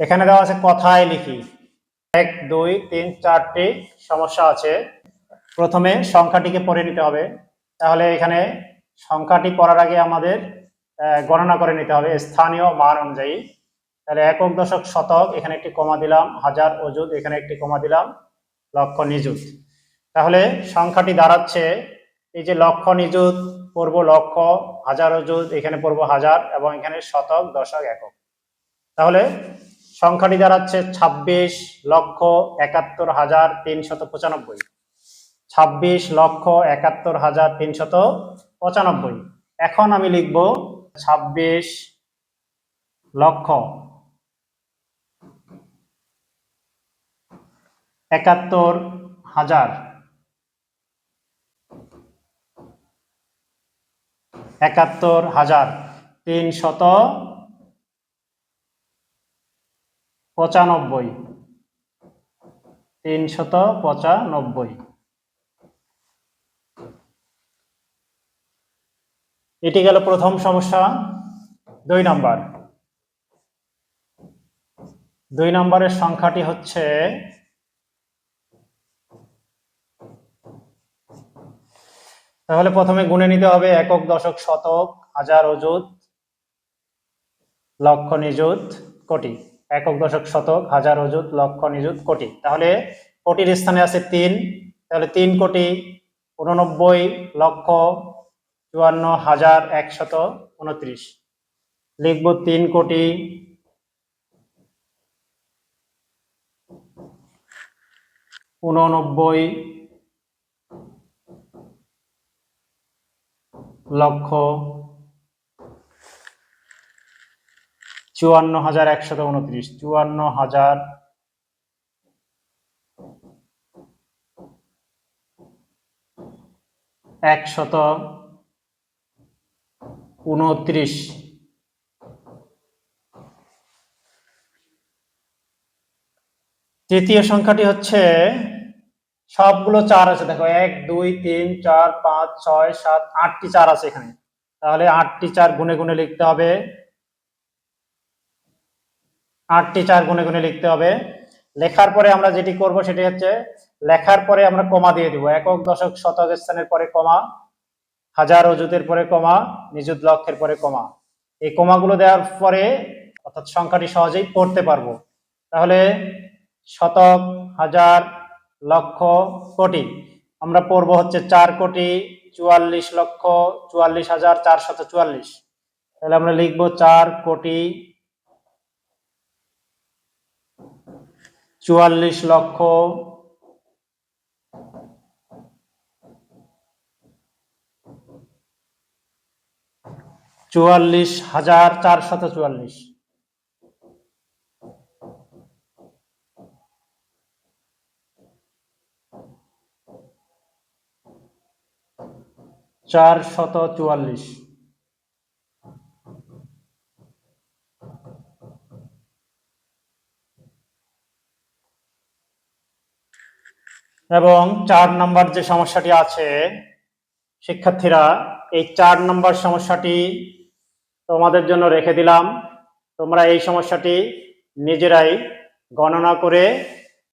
এখানে দেওয়া আছে কথায় লিখি। এক, দুই, তিন, চারটি সমস্যা আছে। প্রথমে সংখ্যাটিকে পড়ে নিতে হবে। তাহলে এখানে সংখ্যাটি পড়ার আগে আমাদের গণনা করে নিতে হবে স্থানীয় মান অনুযায়ী। তাহলে একক দশক শতক, এখানে একটি কমা দিলাম, হাজার অযুত, এখানে একটি কমা দিলাম, লক্ষ নিযুত। তাহলে সংখ্যাটি দাঁড়াচ্ছে, এই যে লক্ষ নিযুত, পড়ব লক্ষ, হাজার অযুত, এখানে পড়ব হাজার, এবং এখানে শতক, দশক, একক। তাহলে সংখ্যাটি দাঁড়াচ্ছে ছাব্বিশ লক্ষ একাত্তর হাজার তিনশত পঁচানব্বই। ছাব্বিশ লক্ষ একাত্তর হাজার তিনশত পঁচানব্বই। এখন আমি লিখব ছাব্বিশ লক্ষ একাত্তর হাজার একাত্তর হাজার তিনশত পঁচানব্বই। তিনশত পঁচানব্বই। এটি গেল প্রথম সমস্যা, দুই নাম্বার। দুই নম্বরের সংখ্যাটি হচ্ছে তাহলে প্রথমে গুণে নিতে হবে একক, দশক, শতক, হাজার, অযুত, লক্ষ, নিযুত, কোটি। একক দশক শতক, হাজার অযুত, লক্ষ নিযুত কোটি। তাহলে কোটির স্থানে আছে তিন। তাহলে তিন কোটি উননব্বই লক্ষ চুয়ান্ন হাজার একশত উনত্রিশ লিখব তিন কোটি উননব্বই লক্ষ চুয়ান্ন হাজার একশত উনত্রিশ, চুয়ান্ন হাজার একশত উনত্রিশ। তৃতীয় সংখ্যাটি হচ্ছে, সবগুলো চার আছে, দেখো, এক, দুই, তিন, চার, পাঁচ, ছয়, সাত, আটটি চার আছে এখানে। তাহলে আটটি চার গুনে গুনে লিখতে হবে আটটি চার গুনে গুনে লিখতে হবে। লেখার পরে আমরা যেটি করব সেটি হচ্ছে, লেখার পরে আমরা কমা দিয়ে দিব। একক দশক শতক স্থানের পরে কমা, হাজার অযুতের পরে কমা, নিযুত লক্ষের পরে কমা। এই কমাগুলো দেওয়ার পরে অর্থাৎ সংখ্যাটি সহজেই পড়তে পারব। তাহলে শতক, হাজার, লক্ষ, কোটি। আমরা পড়ব হচ্ছে চার কোটি, চুয়াল্লিশ লক্ষ, চুয়াল্লিশ হাজার, চারশত চুয়াল্লিশ। তাহলে আমরা লিখব চার কোটি চুয়াল্লিশ লক্ষ। চুয়াল্লিশ হাজার চারশত চুয়াল্লিশ। চার শত চুয়াল্লিশ। এবং চার নম্বর যে সমস্যাটি আছে, শিক্ষার্থীরা, এই চার নম্বর সমস্যাটি তোমাদের জন্য রেখে দিলাম। তোমরা এই সমস্যাটি নিজেরাই গণনা করে